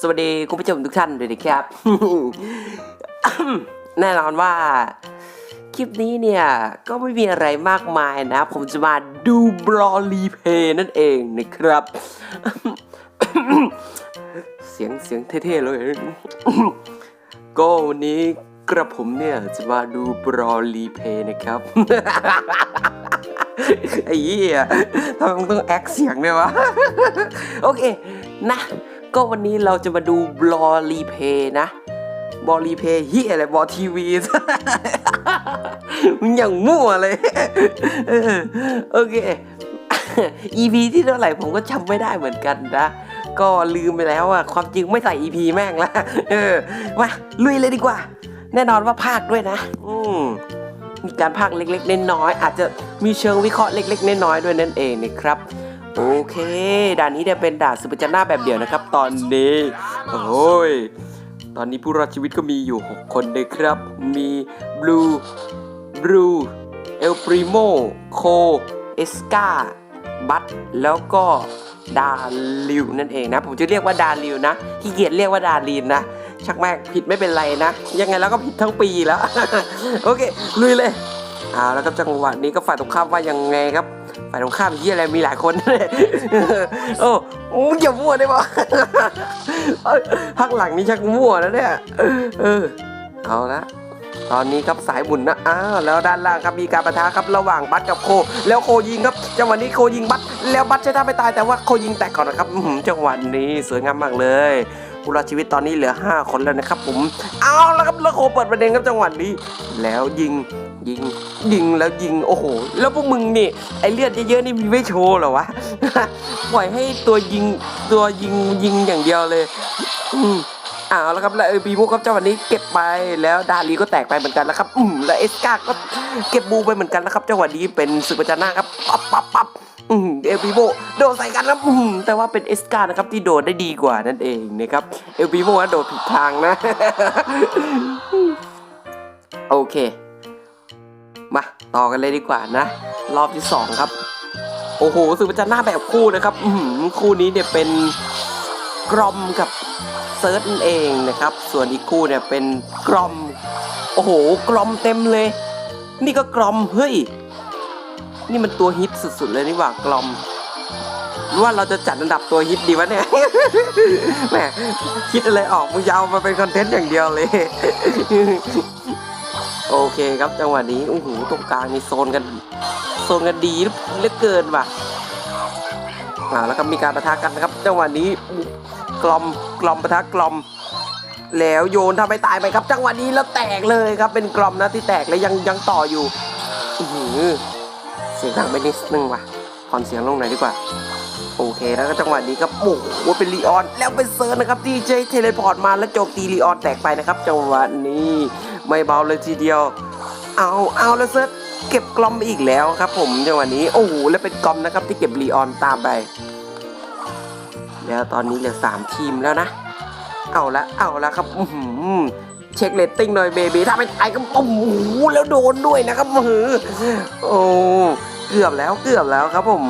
สวัสดีคุณผู้ชมทุกท่านด้วยนะครับ แน่นอนว่าคลิปนี้เนี่ยก็ไม่มีอะไรมากมายนะ ผมจะมาดูบรอลีเพย์นั่นเองนะครับ เสียงเสียงเท่ๆเลย ก็วันนี้กระผมเนี่ยจะมาดูบรอลีเพย์นะครับ ไอ้เหี้ยทำไมมึงต้องแอคเสียงด้วยวะ โอเค นะ ก็วันนี้เราจะมาดูบลอรีเพย์นะ บอรีเพย์เฮีอะไรบอทีวีมึงอย่างมั่วเลยเออโอเค EP ที่เท่าไหร่ผมก็จำไม่ได้เหมือนกันนะ ก็ลืมไปแล้วอะความจริงไม่ใส่ EP แม่งละเออมาลุยเลยดีกว่า แน่นอนว่าภาคด้วยนะ อืมมีการภาคเล็กๆน้อยๆอาจจะมีเชิงวิเคราะห์เล็กๆน้อยๆด้วยนั่นเองนะครับ โอเค ด่านนี้เนี่ยเป็นด่านสุปจันหน้าแบบเดียวนะครับ ตอนนี้โอ้ยตอนนี้ผู้รอดชีวิตก็มีอยู่ 6 คนนะครับ มีบลูบลูเอลปริโมโคเอสกาบัตแล้วก็ดาลิวนั่นเองนะ ผมจะเรียกว่าดาลิวนะขี้เกียจเรียกว่าดาลีนนะชักแม่ผิดไม่เป็นไรนะ ยังไงแล้วก็ผิดทั้งปีแล้ว โอเค ลุยเลยเอาแล้วครับจังหวะนี้ก็ฝ่ายตรงข้ามว่ายังไงครับ ฝ่ายตรงข้ามที่อะไรมีหลายคนเลยโอ้มึงอย่ามั่วได้ปะพักหลังนี้ชักมั่วแล้วเนี่ยเออเอาละตอนนี้ครับสายบุญนะอ้าวแล้วด้านล่างครับมีการประทะครับระหว่างบัตกับโค แล้วโคยิงครับจังหวะนี้โคยิงบัตแล้วบัตใช้ท่าไม่ตายแต่ว่าโคยิงแตกก่อนนะครับจังหวะนี้สวยงามมากเลย ผู้รอดชีวิตตอนนี้เหลือ 5 คนแล้วนะครับผม เอาแล้วครับแล้วโคเปิดประเด็นครับจังหวะนี้ แล้วยิงยิงยิงแล้วยิงโอ้โห แล้วพวกมึงนี่ไอเลือดเยอะๆนี่มีไม่โชว์เหรอวะปล่อยให้ตัวยิงตัวยิงยิงอย่างเดียวเลย อืมอ้าวแล้วครับแล้วเอปีมุกครับเจ้าวันนี้เก็บไปแล้วดาลีก็แตกไปเหมือนกันแล้วครับ อืมแล้วเอสกาก็เก็บบูไปเหมือนกันแล้วครับเจ้าวันนี้เป็นศึกประจันหน้าครับปั๊บปั๊บปั๊บอืม เอลปีโบโดดใส่กันครับอืมแต่ว่าเป็นเอสกานะครับที่โดดได้ดีกว่านั่นเองนะครับเอลปีโบว่าโดดผิดทางนะ โอเค มาต่อกันเลยดีกว่านะ รอบที่สองครับ โอ้โหสึกประจันหน้าแบบคู่นะครับคู่นี้เนี่ยเป็นกรอมกับเซิร์ชนั่นเองนะครับ ส่วนอีกคู่เนี่ยเป็นกรอม โอ้โหกรอมเต็มเลย นี่ก็กรอมเฮ้ย นี่มันตัวฮิตสุดๆเลยนี่หว่ากรอมรือว่าเราจะจัดอันดับตัวฮิตดีวะเนี่ย แหมคิดอะไรออกมึงยาวมาเป็นคอนเทนต์อย่างเดียวเลย โอเคครับจังหวะนี้โอ้โหตรงกลางนี่โซนกัน โซนกันดีเหลือเกินว่ะอ่าแล้วก็มีการประทะกันนะครับ จังหวะนี้กลอมกลอมประทะกลอม แล้วโยนทำให้ตายไปครับ จังหวะนี้แล้วแตกเลยครับ เป็นกลอมนะที่แตกแล้วยังยังต่ออยู่อือ เสียงดังไปนิดนึงว่ะผ่อนเสียงลงหน่อยดีกว่า โอเคแล้วก็จังหวะนี้ครับโอ้โหเป็นลีออนแล้วเป็นเซิร์นะครับที่ใช้เทเลพอร์ตมาแล้วโจมตีลีออนแตกไปนะครับจังหวะนี้ไม่เบาเลยทีเดียว เอาเอาแล้วเซิร์เก็บกลอมอีกแล้วครับ ผมจังหวะนี้โอ้โหแล้วเป็นกลอมนะครับที่เก็บลีออนตามไป แล้วตอนนี้เหลือสามทีมแล้วนะ เอาละเอาละครับอื้อหือเช็คเลตติ้งหน่อยเบบีถ้าไม่ตายก็โอ้โหแล้วโดนด้วยนะครับมือโอ้ เกือบแล้วเกือบแล้วครับผม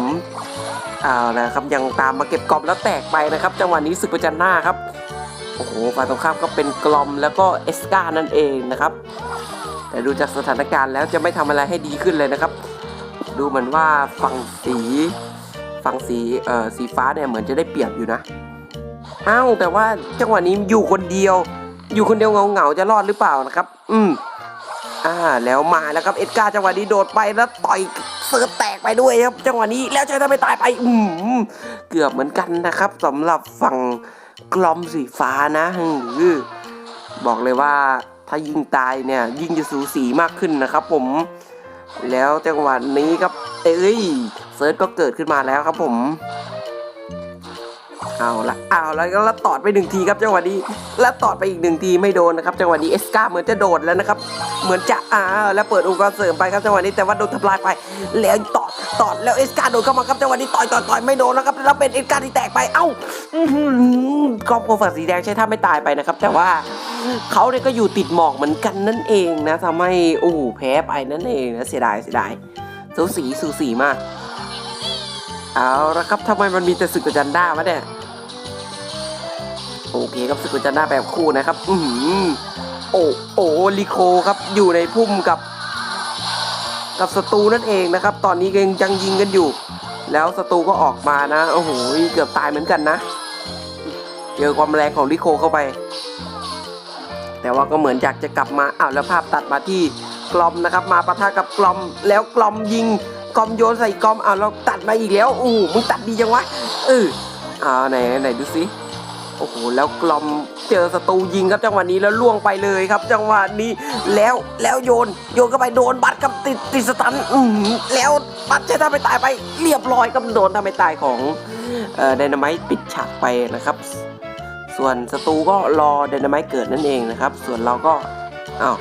เอาละครับยังตามมาเก็บกลอมแล้วแตกไปนะครับ จังหวะนี้ศึกประจันหน้าครับโอ้โหฝ่ายตรงข้ามก็เป็นกลอมแล้วก็เอสกานั่นเองนะครับแต่ดูจากสถานการณ์แล้วจะไม่ทำอะไรให้ดีขึ้นเลยนะครับ ดูเหมือนว่าฝั่งสีฝั่งสีเอ่อสีฟ้าเนี่ยเหมือนจะได้เปรียบอยู่นะอ้าวแต่ว่าจังหวะนี้อยู่คนเดียว อยู่คนเดียวเหงาจะรอดหรือเปล่านะครับ อืมอ่าแล้วมาแล้วครับเอ็ดการ์จังหวะนี้โดดไปแล้วต่อย เซิร์ฟแตกไปด้วยครับ จังหวะนี้แล้วใช้ทำไมตายไป อืมเกือบเหมือนกันนะครับสำหรับฝั่งกลอมสีฟ้านะอือบอกเลยว่าถ้ายิงตายเนี่ยยิงจะสูสีมากขึ้นนะครับ ผม แล้วจังหวะนี้ครับ เอ้ยเซิร์ฟก็เกิดขึ้นมาแล้วครับผม เอาละเอาละแล้วตอดไปหนึ่งทีครับจังหวะนี้ แล้วตอดไปอีกหนึ่งทีไม่โดนนะครับจังหวะนี้เอสกาเหมือนจะโดดแล้วนะครับ เหมือนจะอ่าแล้วเปิดอุปกรเสริมไปครับจังหวะนี้แต่ว่าโดนทำลายไป แล้วตอดตอดแล้วเอสกาโดนเข้ามาครับจังหวะนี้ต่อยต่อยต่อยไม่โดนแล้วครับแล้วเป็นเอสกาที่แตกไปเอ้าอื้อหือกองโปรฝั่งสีแดงใช้ท่าไม่ตายไปนะครับ แต่ว่าเขาเนี่ยก็อยู่ติดหมอกเหมือนกันนั่นเองนะทำให้โอ้โหแพ้ไปนั่นเองนะเสียดายเสียดายสูสีสูสีมากเอาละครับทำไมมันมีแต่ศึกกับจันด้าวะเนี่ย โอเคครับสึกจะหน้าแบบคู่นะครับ อือหือโอ้โอลิโคครับอยู่ในพุ่มกับ กับศัตรูนั่นเองนะครับ ตอนนี้ยังยังยิงกันอยู่ แล้วศัตรูก็ออกมานะโอ้โหเกือบตายเหมือนกันนะเจอความแรงของลิโคเข้าไป แต่ว่าก็เหมือนอยากจะกลับมาอ้าวแล้วภาพตัดมาที่กลอมนะครับ มาปะทะกับกลอมแล้วกลอมยิงกลอมโยนใส่กลอมอ้าวแล้วตัดมาอีกแล้วอู้หูมึงตัดดีจังวะเอออ่าไหนไหนดูสิ โอ้โหแล้วกลอมเจอศัตรูยิงครับจังหวะนี้แล้วล่วงไปเลยครับ จังหวะนี้แล้วแล้วโยน โยนเข้าไปโดนบัตรกับติดติดสตันอือหือแล้วบัตรใช้ท่าไปตายไปเรียบร้อยกับโดนทำให้ตายของเอ่อไดนาไมต์ปิดฉากไปนะครับ ส่วนศัตรูก็รอไดนาไมต์เกิดนั่นเองนะครับ ส่วนเราก็อ้าว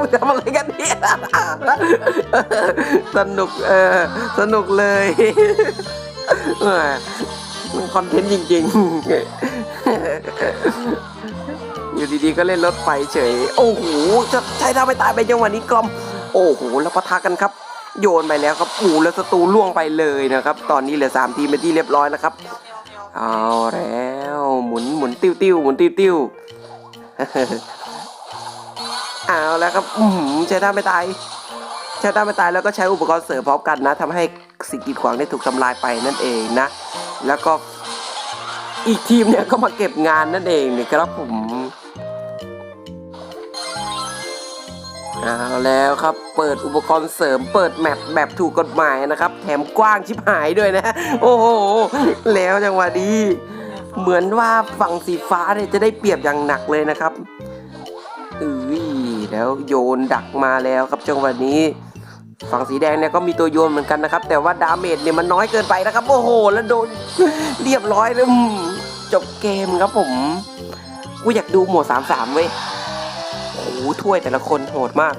มึงทำอะไรกันเนี่ยสนุกเออสนุกเลยเออมันคอนเทนต์จริงๆ อยู่ดีๆก็เล่นรถไฟเฉย โอ้โหจะใช้ท่าไม่ตายไปจังหวะนี้กลอม โอ้โหแล้วปะทะกันครับ โยนไปแล้วครับปูแล้วศัตรูล่วงไปเลยนะครับ ตอนนี้เหลือสามทีมเป็นที่เรียบร้อยนะครับ เอาแล้วหมุนหมุนติ้วติ้วหมุนติ้วติ้วเอาแล้วครับอือหือใช้ท่าไม่ตายใช้ท่าไม่ตายแล้วก็ใช้อุปกรณ์เสริมพร้อมกันนะทำให้สิ่งกีดขวางได้ถูกทำลายไปนั่นเองนะ แล้วก็ อีกทีมเนี่ยก็มาเก็บงานนั่นเองนะครับผมเอาแล้วครับเปิดอุปกรณ์เสริมเปิดแมปแบบถูกกฎหมายนะครับ แถมกว้างชิบหายด้วยนะ โอ้โห แล้วจังหวะนี้เหมือนว่าฝั่งสีฟ้าเนี่ยจะได้เปรียบอย่างหนักเลยนะครับอือแล้วโยนดักมาแล้วครับจังหวะนี้ ฝั่งสีแดงเนี่ยก็มีตัวโยนเหมือนกันนะครับ แต่ว่าดาเมจเนี่ยมันน้อยเกินไปนะครับ โอ้โห แล้วโดนเรียบร้อยเลยจบเกมครับผม กูอยากดูโหมด3-3เว้ยโอ้โหถ้วยแต่ละคนโหดมาก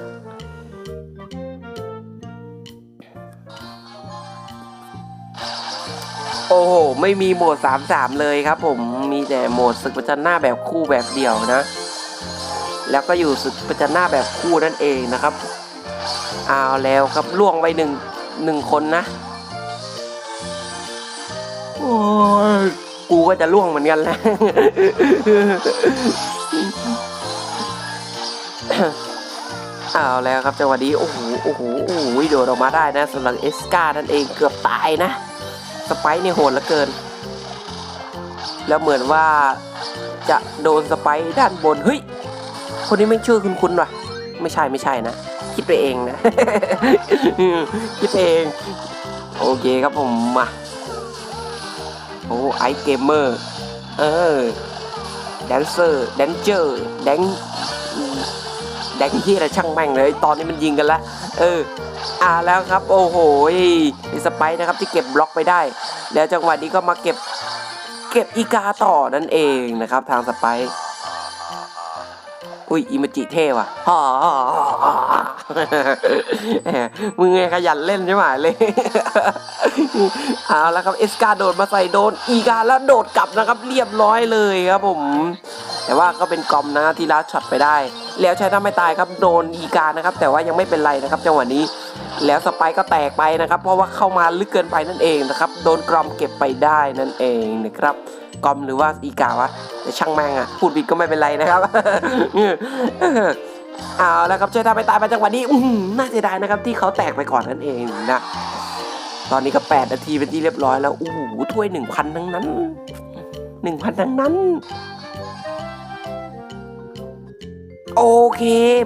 โอ้โห ไม่มีโหมด 3-3 เลยครับผม มีแต่โหมดศึกประจันหน้าแบบคู่แบบเดียวนะ แล้วก็อยู่ศึกประจันหน้าแบบคู่นั่นเองนะครับ เอาแล้วครับล่วงไปหนึ่งหนึ่งคนนะ โอ้ยกูก็จะล่วงเหมือนกันแหละเอาแล้วครับจังหวะนี้โอ้โหโอ้โหโอ้โหโดดออกมาได้นะสำหรับเอสกานั่นเองเกือบตายนะ สไปร์เนี่ยโหดเหลือเกิน แล้วเหมือนว่าจะโดนสไปร์ด้านบน เฮ้ย คนนี้ไม่ชื่อคุณคุณว่ะ ไม่ใช่ไม่ใช่นะ คิดไปเองนะ คิดไปเอง โอเคครับผมมาโอ้ไอเกมเมอร์ เออแดนเซอร์แดนเจอร์แดงแดงที่อะไรช่างแม่งเลย ตอนนี้มันยิงกันล้วเออ อ่าแล้วครับ โอ้โหสไปนะครับที่เก็บบล็อกไปได้ แล้วจังหวะนี้ก็มาเก็บ เก็บอีกาต่อนั่นเองนะครับ ทางสไป อุ้ยอิมจิเท่ว่ะฮ่ามึงไงขยันเล่นใช่ไหมเลยเอาแล้วครับเอสกาโดดมาใส่โดนอีกาแล้วโดดกลับนะครับเรียบร้อยเลยครับผม แต่ว่าก็เป็นกอมนะที่ลัดช็อตไปได้ แล้วใช้ท่าไม่ตายครับโดนอีกานะครับ แต่ว่ายังไม่เป็นไรนะครับจังหวะนี้แล้วสไปร์ก็แตกไปนะครับ เพราะว่าเข้ามาลึกเกินไปนั่นเองนะครับ โดนกรอมเก็บไปได้นั่นเองนะครับ กอมหรือว่าอีกาวะแต่ช่างแม่งอะพูดผิดก็ไม่เป็นไรนะครับเอาแล้วครับช่วยทำไปตายไปจังหวะนี้อื้อหือน่าเสียดายนะครับที่เขาแตกไปก่อนนั่นเองนะตอนนี้ก็ 8 นาทีเป็นที่เรียบร้อยแล้วโอ้โหถ้วย 1,000 ทั้งนั้น 1,000 ทั้งนั้น โอเค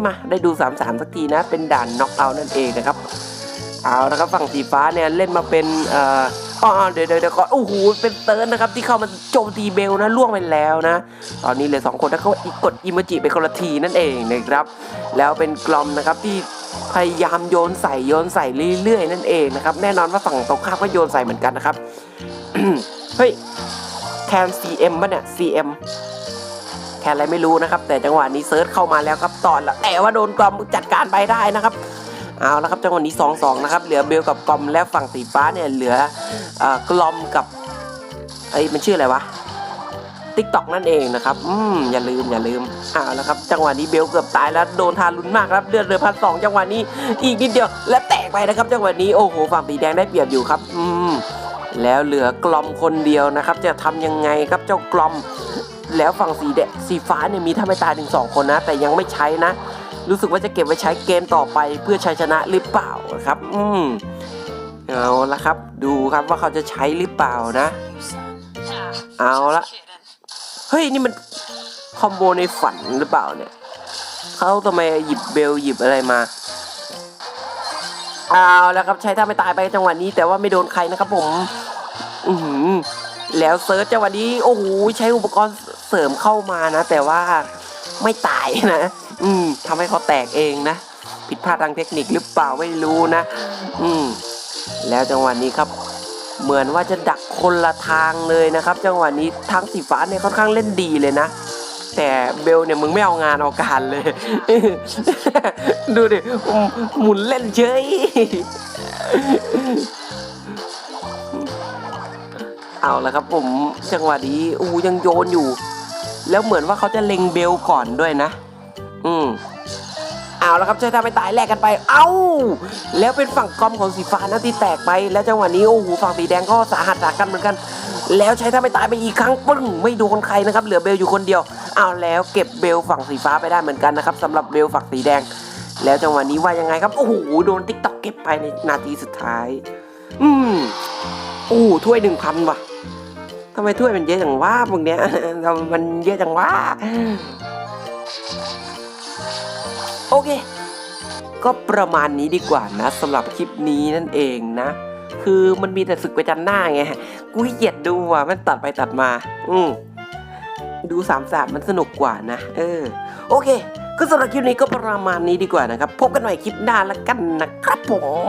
มาได้ดู 3-3 สักทีนะ เป็นด่านน็อกเอานั่นเองนะครับ เอานะครับฝั่งสีฟ้าเนี่ย เล่นมาเป็นเอ่อ อ๋อเดี๋ยวเดี๋ยวก่อนโอ้โหเป็นเติร์นนะครับ ที่เข้ามาโจมตีเบลนะล่วงไปแล้วนะ ตอนนี้เหลือสองคนแล้วก็กดอิโมจิไปคนละทีนั่นเองนะครับ แล้วเป็นกลอมนะครับที่พยายามโยนใส่โยนใส่เรื่อยๆนั่นเองนะครับ แน่นอนว่าฝั่งตรงข้ามก็โยนใส่เหมือนกันนะครับ เฮ้ยแคน CM ป่ะเนี่ย CM แคนอะไรไม่รู้นะครับ แต่จังหวะนี้เซิร์ชเข้ามาแล้วครับตอนละแต่ว่าโดนกลอมจัดการไปได้นะครับ เอาละครับจังหวะนี้2อสองนะครับเหลือเบลกับกลอมและฝั่งสีฟ้าเนี่ยเหลืออกลอมกับไอ้มันชื่ออะไรวะติ๊กต็อกนั่นเองนะครับ อืม อย่าลืมอย่าลืมเอาละครับ จังหวะนี้เบลเกือบตายแล้วโดนทารุนมากครับ เลือดเหลือพันสองจังหวะนี้อีกนิดเดียว และแตกไปนะครับ จังหวะนี้โอ้โหฝั่งสีแดงได้เปรียบอยู่ครับ อืม แล้วเหลือกลอมคนเดียวนะครับ จะทำยังไงครับเจ้ากลอม แล้วฝั่งสีแดงสีฟ้าเนี่ยมีท่าไม่ตายถึงสองคนนะ แต่ยังไม่ใช้นะ รู้สึกว่าจะเก็บไว้ใช้เกมต่อไปเพื่อชัยชนะหรือเปล่าครับ อืมเอาละครับ ดูครับว่าเขาจะใช้หรือเปล่านะ เอาละเฮ้ยนี่มันคอมโบในฝันหรือเปล่าเนี่ยเขาทำไมหยิบเบลหยิบอะไรมาเอาแล้วครับใช้ท่าไม่ตายไปจังหวะนี้ แต่ว่าไม่โดนใครนะครับผม อือหือแล้วเซิร์ชจังหวะนี้โอ้โหใช้อุปกรณ์เสริมเข้ามานะ แต่ว่าไม่ตายนะ อืมทำให้เขาแตกเองนะ ผิดพลาดทางเทคนิคหรือเปล่าไม่รู้นะ อืมแล้วจังหวะนี้ครับ เหมือนว่าจะดักคนละทางเลยนะครับ จังหวะนี้ทางสีฟ้าเนี่ยค่อนข้างเล่นดีเลยนะแต่เบลเนี่ยมึงไม่เอางานเอาการเลย ดูดิหมุนเล่นเฉยเอาละครับผมจังหวะนี้อูยังโยนอยู่ แล้วเหมือนว่าเขาจะเล็งเบลก่อนด้วยนะ อืมเอาแล้วครับใช้ทำให้ตายแลกกันไป เอ้า แล้วเป็นฝั่งกอมของสีฟ้านะที่แตกไป แล้วจังหวะนี้โอ้โหฝั่งสีแดงก็สาหัสสากันเหมือนกัน แล้วใช้ทำให้ตายไปอีกครั้งปึ้งไม่โดนใครนะครับ เหลือเบลอยู่คนเดียว เอาแล้วเก็บเบลฝั่งสีฟ้าไปได้เหมือนกันนะครับสำหรับเบลฝั่งสีแดง แล้วจังหวะนี้ว่ายังไงครับ โอ้โหโดนติ๊กต็อกเก็บไปในนาทีสุดท้าย อืมโอ้ถ้วยหนึ่งพันว่ะทำไมถ้วยมันเยอะจังวะพวกเนี้ยทำไมมันเยอะจังวะ โอเค ก็ประมาณนี้ดีกว่านะสำหรับคลิปนี้นั่นเองนะ คือมันมีแต่ศึกประจันหน้าไงกูเหยียดดูว่ะมันตัดไปตัดมา อืมดูสามสามมันสนุกกว่านะ เออ โอเค ก็สำหรับคลิปนี้ก็ประมาณนี้ดีกว่านะครับ พบกันใหม่คลิปหน้าแล้วกันนะครับผม